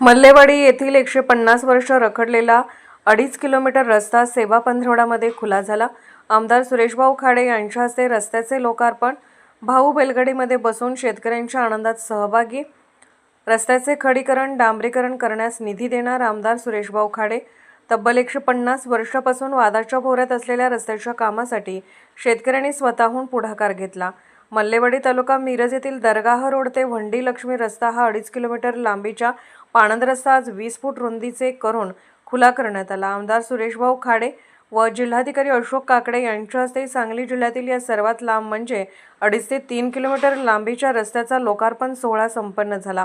मल्लेवाडी येथील एकशे पन्नास वर्ष रखडलेला अडीच किलोमीटर रस्ता सेवा पंधरवड्यामध्ये खुला झाला. आमदार सुरेशभाऊ खाडे यांच्या हस्ते रस्त्याचे लोकार्पण भाऊ बैलगाडीमध्ये बसून शेतकऱ्यांच्या आनंदात सहभागी रस्त्याचे खडीकरण डांबरीकरण करण्यास निधी देणार आमदार सुरेशभाऊ खाडे. तब्बल एकशे पन्नास वर्षापासून वादाच्या भोऱ्यात असलेल्या रस्त्याच्या कामासाठी शेतकऱ्यांनी स्वतःहून पुढाकार घेतला. मल्लेवाडी तालुका मिरज येथील दरगाह रोड ते व्हंडी लक्ष्मी रस्ता हा अडीच किलोमीटर लांबीच्या पाणंद रस्ता आज वीस फूट रुंदीचे करून खुला करण्यात आला. आमदार सुरेशभाऊ खाडे व जिल्हाधिकारी अशोक काकडे यांच्या हस्ते सांगली जिल्ह्यातील या सर्वात लांब म्हणजे अडीच ते तीन किलोमीटर लांबीच्या रस्त्याचा लोकार्पण सोहळा संपन्न झाला.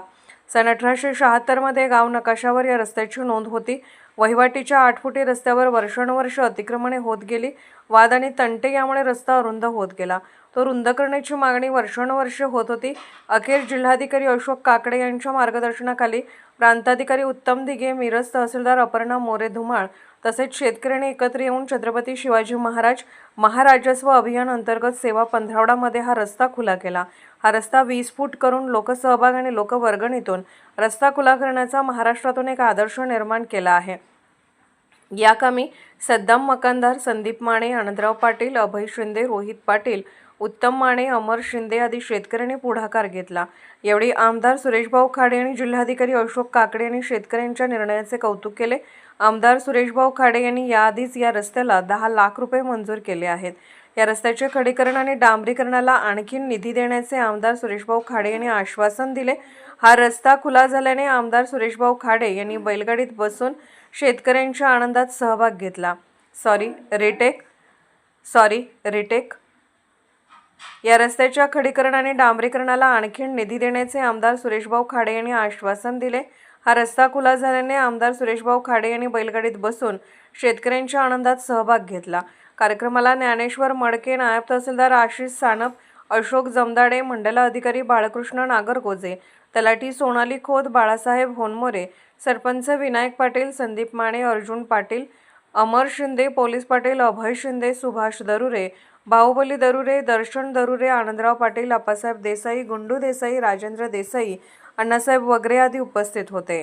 सन अठराशे शहात्तरमध्ये गाव नकाशावर या रस्त्याची नोंद होती. वहिवाटीच्या आठ फुटी रस्त्यावर वर्षानुवर्ष अतिक्रमणे होत गेली. वाद आणि तंटे यामुळे रस्ता अरुंद होत गेला. तो रुंद करण्याची मागणी वर्षानुवर्ष होत होती. अखेर जिल्हाधिकारी अशोक काकडे यांच्या मार्गदर्शनाखाली प्रांताधिकारी उत्तम दिघे मिरज तहसीलदार अपर्णा मोरे धुमाळ तसेच शेतकऱ्यांनी एकत्र येऊन छत्रपती शिवाजी महाराज महाराजस्व अभियान अंतर्गत सेवा पंधरावडामध्ये हा रस्ता खुला केला. हा रस्ता वीस फूट करून लोकसहभाग आणि लोकवर्गणीतून रस्ता खुला करण्याचा महाराष्ट्रातून एक आदर्श निर्माण केला आहे. या कामी सद्दाम मकानदार संदीप माने आनंदराव पाटील अभय शिंदे रोहित पाटील उत्तम माने अमर शिंदे आदी शेतकऱ्यांनी पुढाकार घेतला. यावेळी आमदार सुरेशभाऊ खाडे आणि जिल्हाधिकारी अशोक काकडे यांनी शेतकऱ्यांच्या निर्णयाचे कौतुक केले. आमदार सुरेशभाऊ खाडे यांनी याआधीच या रस्त्याला दहा लाख रुपये मंजूर केले आहेत. या रस्त्याचे खडीकरण आणि डांबरीकरणाला आणखी निधी देण्याचे आमदार सुरेशभाऊ खाडे यांनी आश्वासन दिले. हा रस्ता खुला झाल्याने आमदार सुरेशभाऊ खाडे यांनी बैलगाडीत बसून शेतकऱ्यांच्या आनंदात सहभाग घेतला. Sorry retake. Sorry retake. या रस्त्याच्या खडीकरण आणि डांबरीकरणाला आणखी निधी देण्याचे आमदार सुरेशभाऊ खाडे यांनी आश्वासन दिले. हा रस्ता खुला झाल्याने आमदार सुरेशभाऊ खाडे यांनी बैलगाडीत बसून शेतकऱ्यांच्या आनंदात सहभाग घेतला. कार्यक्रमाला ज्ञानेश्वर मडके नायब तहसीलदार आशिष सानप अशोक जमदाडे मंडला अधिकारी बाळकृष्ण नागरगोजे तलाठी सोनाली खोत बाळासाहेब होनमोरे सरपंच विनायक पाटील संदीप माने अर्जुन पाटील अमर शिंदे पोलीस पाटील अभय शिंदे सुभाष दरुरे बाहुबली दरुरे दर्शन दरुरे आनंदराव पाटील अप्पासाहेब देसाई गुंडू देसाई राजेंद्र देसाई अण्णासाहेब वगैरे आदी उपस्थित होते.